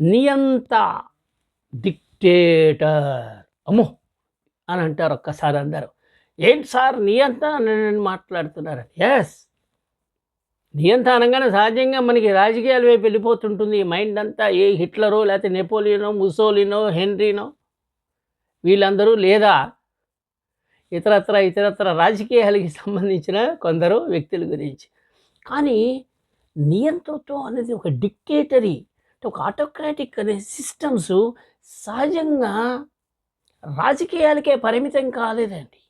నియంత డిక్టేటర్ అమ్మో! అని అంటారు ఒక్కసారి అందరూ. ఏంటి సార్ నియంత అని మాట్లాడుతున్నారు? ఎస్ నియంత అనగానే సహజంగా మనకి రాజకీయాల వైపు వెళ్ళిపోతుంటుంది. మైండ్ అంతా ఏ హిట్లరో లేకపోతే నెపోలియనో ముసోలినో హెన్రీనో. వీళ్ళందరూ లేదా ఇతరత్ర ఇతరత్ర రాజకీయాలకి సంబంధించిన కొందరు వ్యక్తుల గురించి. కానీ నియంతృత్వం అనేది ఒక డిక్టేటరీ ఒక ఆటోక్రాటిక్ అనే సిస్టమ్స్ సహజంగా రాజకీయాలకే పరిమితం కాలేదండి.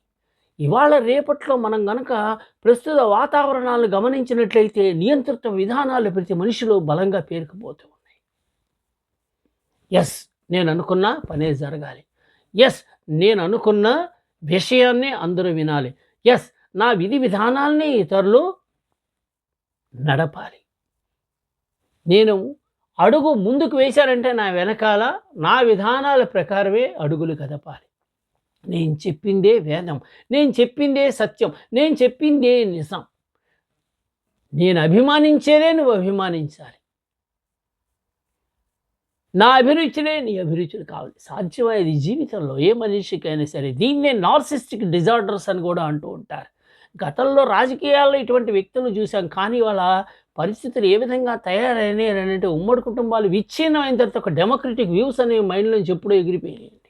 ఇవాళ రేపట్లో మనం గనక ప్రస్తుత వాతావరణాలను గమనించినట్లయితే నియంతృత్వ విధానాలు ప్రతి మనిషిలో బలంగా పేరుకుపోతూ ఉన్నాయి. ఎస్ నేను అనుకున్న పనే జరగాలి. ఎస్ నేను అనుకున్న విషయాన్ని అందరూ వినాలి. ఎస్ నా విధి విధానాల్ని ఇతరులు నడపాలి. నేను అడుగు ముందుకు వేశారంటే నా వెనకాల నా విధానాల ప్రకారమే అడుగులు కదపాలి. నేను చెప్పిందే వేదం నేను చెప్పిందే సత్యం నేను చెప్పిందే నిజం. నేను అభిమానించేదే నువ్వు అభిమానించాలి. నా అభిరుచులే నీ అభిరుచులు కావాలి. సాధ్యమైనది జీవితంలో ఏ మనిషికైనా సరే దీన్నే నార్సిస్టిక్ డిజార్డర్స్ అని కూడా అంటూ ఉంటారు. గతంలో రాజకీయాల్లో ఇటువంటి వ్యక్తులను చూసాం కానీ వాళ్ళ పరిస్థితులు ఏ విధంగా తయారైనాయి అంటే ఉమ్మడి కుటుంబాలు విచ్ఛిన్నమైన తర్వాత ఒక డెమోక్రటిక్ వ్యూస్ అనే మైండ్ నుంచి ఎప్పుడూ ఎగిరిపోయినాయండి.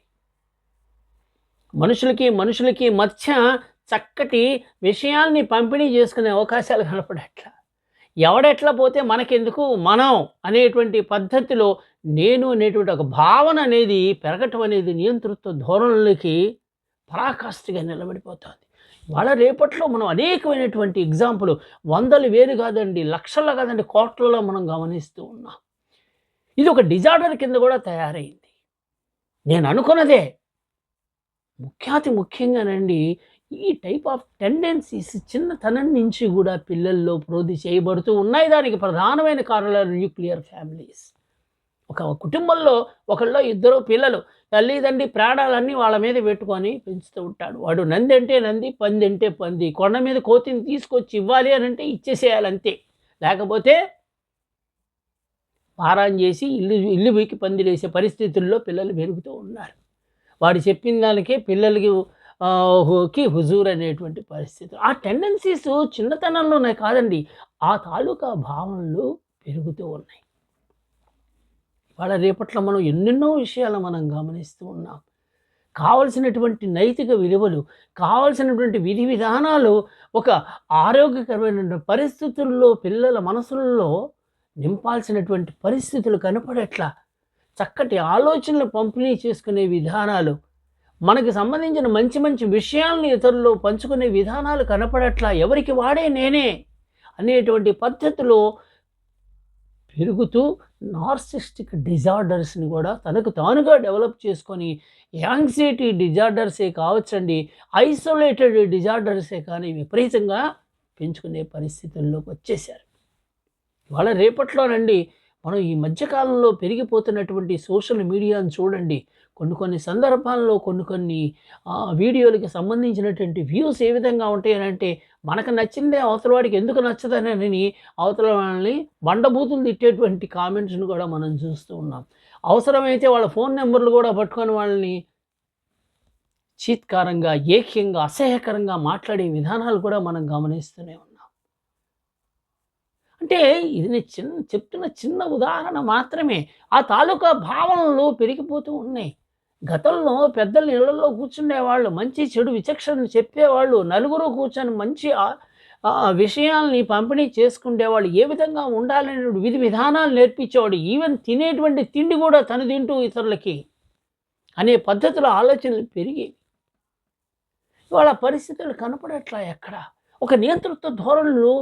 మనుషులకి మనుషులకి మధ్య చక్కటి విషయాల్ని పంపిణీ చేసుకునే అవకాశాలు కనపడట్లా. ఎవడెట్లా పోతే మనకెందుకు మనం అనేటువంటి పద్ధతిలో నేను అనేటువంటి ఒక భావన అనేది పెరగటం అనేది నియంతృత్వ ధోరణులకి పరాకాష్ఠగా నిలబడిపోతుంది. వాళ్ళ రేపట్లో మనం అనేకమైనటువంటి ఎగ్జాంపుల్ వందలు వేలు కాదండి లక్షల్లో కాదండి కోట్లలో మనం గమనిస్తూ ఉన్నాం. ఇది ఒక డిజార్డర్ కింద కూడా తయారైంది. నేను అనుకున్నదే. ముఖ్యాతి ముఖ్యంగానండి ఈ టైప్ ఆఫ్ టెండెన్సీస్ చిన్నతనం నుంచి కూడా పిల్లల్లో ప్రోధి చేయబడుతూ ఉన్నాయి. దానికి ప్రధానమైన కారణాలు న్యూక్లియర్ ఫ్యామిలీస్. ఒక కుటుంబంలో ఒకళ్ళో ఇద్దరు పిల్లలు తల్లిదండ్రి ప్రాణాలన్నీ వాళ్ళ మీద పెట్టుకొని పెంచుతూ ఉంటాడు. వాడు నంది అంటే నంది పంది అంటే పంది. కొండ మీద కోతిని తీసుకొచ్చి ఇవ్వాలి అని అంటే ఇచ్చేసేయాలి అంతే. లేకపోతే పారాన్ చేసి ఇల్లు ఇల్లు వీకి పందిలేసే పరిస్థితుల్లో పిల్లలు పెరుగుతూ ఉన్నారు. వాడు చెప్పిన దానికే పిల్లలకి కి హుజూర్ అనేటువంటి పరిస్థితి. ఆ టెండెన్సీస్ చిన్నతనంలోనే కాదండి ఆ తాలూకా భావనలు పెరుగుతూ ఉన్నాయి. వాళ్ళ రేపట్లో మనం ఎన్నెన్నో విషయాలు మనం గమనిస్తూ ఉన్నాం. కావలసినటువంటి నైతిక విలువలు కావలసినటువంటి విధి విధానాలు ఒక ఆరోగ్యకరమైన పరిస్థితుల్లో పిల్లల మనసుల్లో నింపాల్సినటువంటి పరిస్థితులు కనపడట్లా చక్కటి ఆలోచనలు పంపిణీ చేసుకునే విధానాలు మనకి సంబంధించిన మంచి మంచి విషయాలను ఇతరులు పంచుకునే విధానాలు కనపడట్లా ఎవరికి వాడే నేనే అనేటువంటి పద్ధతిలో పెరుగుతూ నార్సిస్టిక్ డిజార్డర్స్ని కూడా తనకు తానుగా డెవలప్ చేసుకొని యాంగ్జైటీ డిజార్డర్సే కావచ్చండి. ఐసోలేటెడ్ డిజార్డర్సే కానీ విపరీతంగా పెంచుకునే పరిస్థితుల్లోకి వచ్చేసారు ఇవాళ రేపట్లోనండి మనం ఈ మధ్యకాలంలో పెరిగిపోతున్నటువంటి సోషల్ మీడియాను చూడండి. కొన్ని కొన్ని సందర్భాల్లో కొన్ని కొన్ని వీడియోలకి సంబంధించినటువంటి వ్యూస్ ఏ విధంగా ఉంటాయనంటే మనకు నచ్చిందే అవతల వాడికి ఎందుకు నచ్చదనని అవతల వాళ్ళని బండబూతులు తిట్టేటువంటి కామెంట్స్ని కూడా మనం చూస్తూ ఉన్నాం. అవసరమైతే వాళ్ళ ఫోన్ నెంబర్లు కూడా పట్టుకొని వాళ్ళని చీత్కారంగా ఏక్యంగా అసహ్యకరంగా మాట్లాడే విధానాలు కూడా మనం గమనిస్తూనే ఉన్నాం. అంటే ఇది నేను చిన్న చెప్తున్న చిన్న ఉదాహరణ మాత్రమే. ఆ తాలూకా భావనలు పెరిగిపోతూ ఉన్నాయి. గతంలో పెద్దల ఇళ్ళలో కూర్చుండేవాళ్ళు మంచి చెడు విచక్షణ చెప్పేవాళ్ళు నలుగురు కూర్చొని మంచి విషయాల్ని పంపిణీ చేసుకునేవాళ్ళు ఏ విధంగా ఉండాలనే విధి విధానాలు నేర్పించేవాడు ఈవెన్ తినేటువంటి తిండి కూడా తను తింటూ ఇతరులకి అనే పద్ధతిలో ఆలోచనలు పెరిగి ఇవాళ పరిస్థితులు కనపడట్లా ఎక్కడ? ఒక నియంతృత్వ ధోరణులు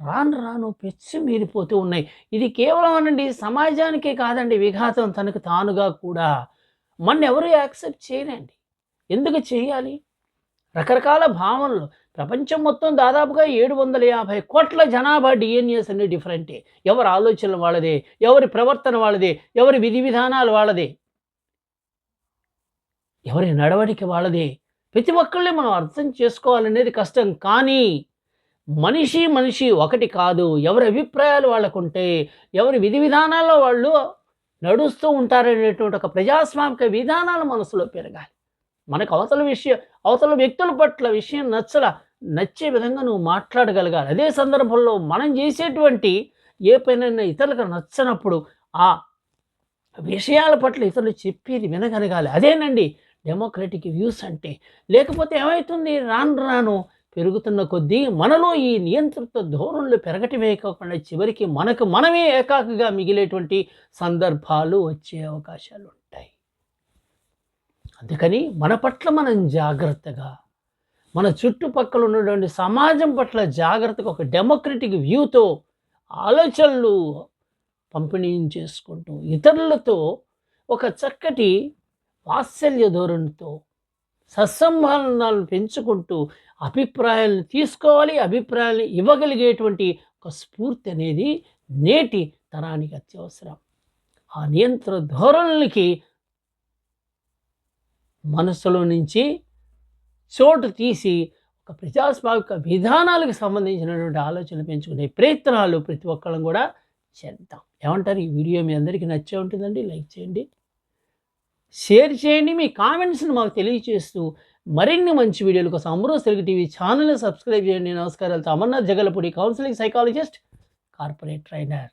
రాను రాను పెచ్చి మీరిపోతూ ఉన్నాయి. ఇది కేవలం అనండి సమాజానికే కాదండి విఘాతం తనకు తానుగా కూడా. మన ఎవరు యాక్సెప్ట్ చేయరండి. ఎందుకు చేయాలి రకరకాల భావనలు. ప్రపంచం మొత్తం దాదాపుగా ఏడు వందల యాభై కోట్ల జనాభా డిఎన్ఏస్ అన్ని డిఫరెంటే ఎవరి ఆలోచనలు వాళ్ళదే? ఎవరి ప్రవర్తన వాళ్ళదే? ఎవరి విధి విధానాలు వాళ్ళదే? ఎవరి నడవడిక వాళ్ళదే? ప్రతి ఒక్కళ్ళని మనం అర్థం చేసుకోవాలనేది కష్టం. కానీ మనిషి మనిషి ఒకటి కాదు. ఎవరి అభిప్రాయాలు వాళ్ళకుంటే ఎవరి విధి విధానాల్లో వాళ్ళు నడుస్తూ ఉంటారనేటువంటి ఒక ప్రజాస్వామిక విధానాలు మనసులో పెరగాలి. మనకు అవతల విషయం అవతల వ్యక్తుల పట్ల విషయం నచ్చల నచ్చే విధంగా నువ్వు మాట్లాడగలగాలి. అదే సందర్భంలో మనం చేసేటువంటి ఏ పైనైనా ఇతరులకు నచ్చనప్పుడు ఆ విషయాల పట్ల ఇతరులు చెప్పేది వినగలగాలి. అదేనండి డెమోక్రటిక్ వ్యూస్ అంటే. లేకపోతే ఏమవుతుంది రాను రాను పెరుగుతున్న కొద్దీ మనలో ఈ నియంత్రిత ధోరణులు పెరగటమే కాకుండా చివరికి మనకు మనమే ఏకాకిగా మిగిలేటువంటి సందర్భాలు వచ్చే అవకాశాలు ఉంటాయి. అందుకని మన పట్ల మనం జాగ్రత్తగా మన చుట్టుపక్కల ఉన్నటువంటి సమాజం పట్ల జాగ్రత్తగా ఒక డెమోక్రటిక్ వ్యూతో ఆలోచనలు పంపిణీ చేసుకుంటూ ఇతరులతో ఒక చక్కటి వాత్సల్య ధోరణితో సత్సంబంధాలను పెంచుకుంటూ అభిప్రాయాలను తీసుకోవాలి అభిప్రాయాలను ఇవ్వగలిగేటువంటి ఒక స్ఫూర్తి అనేది నేటి తరానికి అత్యవసరం. ఆ నియంత్ర ధోరణులకి మనసులో నుంచి చోటు తీసి ఒక ప్రజాస్వామిక విధానాలకు సంబంధించినటువంటి ఆలోచనలు పెంచుకునే ప్రయత్నాలు ప్రతి ఒక్కళ్ళం కూడా చేద్దాం. ఏమంటారు? ఈ వీడియో మీ అందరికీ నచ్చే ఉంటుందండి. లైక్ చేయండి. షేర్ చేయండి మీ కామెంట్స్ని మాకు తెలియజేస్తూ మరిన్ని మంచి వీడియోల కోసం అమరోజ్ తెలుగు టీవీ ఛానల్ని సబ్స్క్రైబ్ చేయండి. నమస్కారాలతో Amarnath Jagalapudi counselling psychologist corporate trainer.